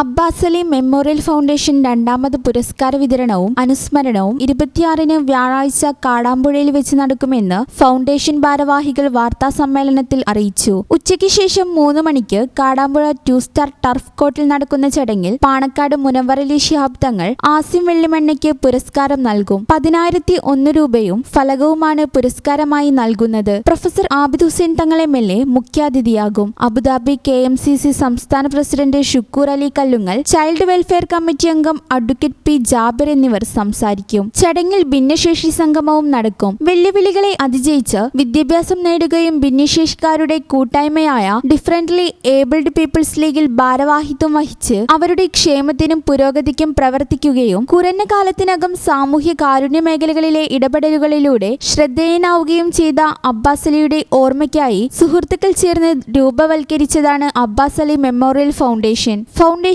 Abbas Ali memorial foundation രണ്ടാമത് പുരസ്കാര വിതരണവും അനുസ്മരണവും ഇരുപത്തിയാറിന് വ്യാഴാഴ്ച കാടാമ്പുഴയിൽ വെച്ച് നടക്കുമെന്ന് ഫൗണ്ടേഷൻ ഭാരവാഹികൾ വാർത്താ സമ്മേളനത്തിൽ അറിയിച്ചു. ഉച്ചയ്ക്ക് ശേഷം മൂന്ന് മണിക്ക് കാടാമ്പുഴ ടു സ്റ്റാർ ടർഫ് കോർട്ടിൽ നടക്കുന്ന ചടങ്ങിൽ പാണക്കാട് മുനവറലി ശിഹാബ് തങ്ങൾ ആസിം വെള്ളിമണ്ണയ്ക്ക് പുരസ്കാരം നൽകും. പതിനായിരത്തി ഒന്ന് രൂപയും ഫലകവുമാണ് പുരസ്കാരമായി നൽകുന്നത്. Professor Abid Hussain Thangal M L A മുഖ്യാതിഥിയാകും. Abu Dhabi K M C C സംസ്ഥാന president Shukoor Ali Kallungal child welfare committee അംഗം അഡ്വക്കേറ്റ് പി ജാബിർ എന്നിവർ സംസാരിക്കും. ചടങ്ങിൽ ഭിന്നശേഷി സംഗമവും നടക്കും. വെല്ലുവിളികളെ അതിജയിച്ച് വിദ്യാഭ്യാസം നേടുകയും ഭിന്നശേഷിക്കാരുടെ കൂട്ടായ്മയായ ഡിഫറന്റ്ലി ഏബിൾഡ് പീപ്പിൾസ് ലീഗിൽ ഭാരവാഹിത്വം വഹിച്ച് അവരുടെ ക്ഷേമത്തിനും പുരോഗതിക്കും പ്രവർത്തിക്കുകയും കുറഞ്ഞ കാലത്തിനകം സാമൂഹ്യ കാരുണ്യ മേഖലകളിലെ ഇടപെടലുകളിലൂടെ ശ്രദ്ധേയനാവുകയും ചെയ്ത അബ്ബാസ് അലിയുടെ ഓർമ്മയ്ക്കായി സുഹൃത്തുക്കൾ ചേർന്ന് രൂപവൽക്കരിച്ചതാണ് അബ്ബാസ് അലി മെമ്മോറിയൽ ഫൗണ്ടേഷൻ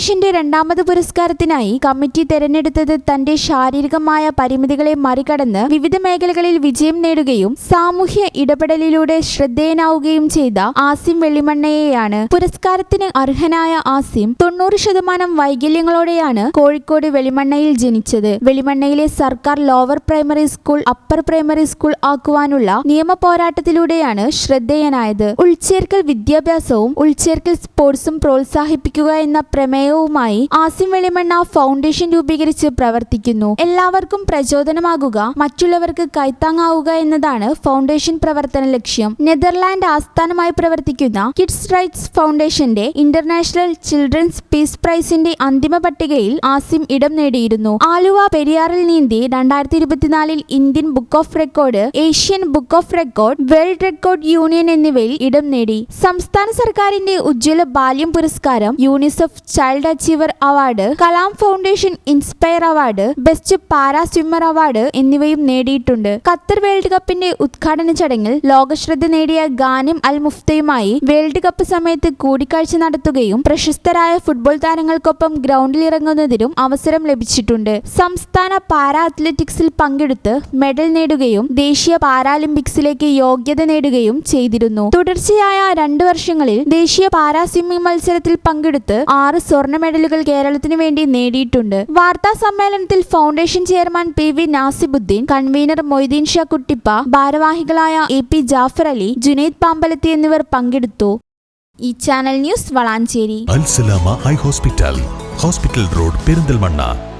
ഫൗണ്ടേഷന്റെ രണ്ടാമത് പുരസ്കാരത്തിനായി കമ്മിറ്റി തെരഞ്ഞെടുത്തത് തന്റെ ശാരീരികമായ പരിമിതികളെ മറികടന്ന് വിവിധ മേഖലകളിൽ വിജയം നേടുകയും സാമൂഹ്യ ഇടപെടലിലൂടെ ശ്രദ്ധേയനാവുകയും ചെയ്ത ആസിം വെള്ളിമണ്ണയെയാണ് പുരസ്കാരത്തിന് അർഹനായ ആസിം തൊണ്ണൂറ് ശതമാനം വൈകല്യങ്ങളോടെയാണ് കോഴിക്കോട് വെളിമണ്ണയിൽ ജനിച്ചത്. വെളിമണ്ണയിലെ സർക്കാർ lower primary school upper primary school ആക്കുവാനുള്ള നിയമ പോരാട്ടത്തിലൂടെയാണ് ശ്രദ്ധേയനായത്. ഉൾച്ചേർക്കൽ വിദ്യാഭ്യാസവും ഉൾച്ചേർക്കൽ സ്പോർട്സും പ്രോത്സാഹിപ്പിക്കുക എന്ന പ്രമേയവുമായി ആസിം വെളിമണ്ണ ഫൗണ്ടേഷൻ രൂപീകരിച്ച് പ്രവർത്തിക്കുന്നു. എല്ലാവർക്കും പ്രചോദനമാകുക മറ്റുള്ളവർക്ക് കൈത്താങ്ങാവുക എന്നതാണ് ഫൗണ്ടേഷൻ പ്രവർത്തന ലക്ഷ്യം. നെതർലാൻഡ് ആസ്ഥാനമായി പ്രവർത്തിക്കുന്ന കിഡ്സ് റൈറ്റ്സ് ഫൗണ്ടേഷന്റെ ഇന്റർനാഷണൽ ചിൽഡ്രൻസ് പീസ് പ്രൈസിന്റെ അന്തിമ പട്ടികയിൽ ആസിം ഇടം നേടിയിരുന്നു. ആലുവ പെരിയാറിൽ നീന്തി രണ്ടായിരത്തി ഇരുപത്തിനാലിൽ Indian book of record Asian book of record world record union എന്നിവയിൽ ഇടം നേടി. സംസ്ഥാന സർക്കാരിന്റെ ഉജ്ജ്വല ബാല്യം പുരസ്കാരം UNICEF child achiever award Kalam foundation inspire award best para swimmer award എന്നിവയും നേടിയിട്ടുണ്ട്. ഖത്തർ വേൾഡ് കപ്പിന്റെ ഉദ്ഘാടന ചടങ്ങിൽ ലോകശ്രദ്ധ നേടിയ ഗാനിം അൽ മുഫ്തയുമായി വേൾഡ് കപ്പ് സമയത്ത് കൂടിക്കാഴ്ച നടത്തുകയും പ്രശസ്തരായ ഫുട്ബോൾ താരങ്ങൾക്കൊപ്പം ഗ്രൗണ്ടിൽ ഇറങ്ങുന്നതിനും അവസരം ലഭിച്ചിട്ടുണ്ട്. സംസ്ഥാന പാരാ അത്ലറ്റിക്സിൽ പങ്കെടുത്ത് മെഡൽ നേടുകയും ദേശീയ പാരാലിമ്പിക്സിലേക്ക് യോഗ്യത നേടുകയും ചെയ്തിരുന്നു. തുടർച്ചയായ രണ്ടു വർഷങ്ങളിൽ ദേശീയ പാരാ സ്വിമ്മിംഗ് മത്സരത്തിൽ പങ്കെടുത്ത് ആറ് സ്വർണ മെഡലുകൾ കേരളത്തിന് വേണ്ടി നേടിയിട്ടുണ്ട്. വാർത്താ സമ്മേളനത്തിൽ foundation chairman P V Nasibuddin convener Moideen Sha Kuttippa ഭാരവാഹികളായ എ പി ജാഫർ അലി ജുനൈദ് പാമ്പലത്തി എന്നിവർ പങ്കെടുത്തു. ഈ channel news Valanchery. Hospital. Hospital road Perinthalmanna.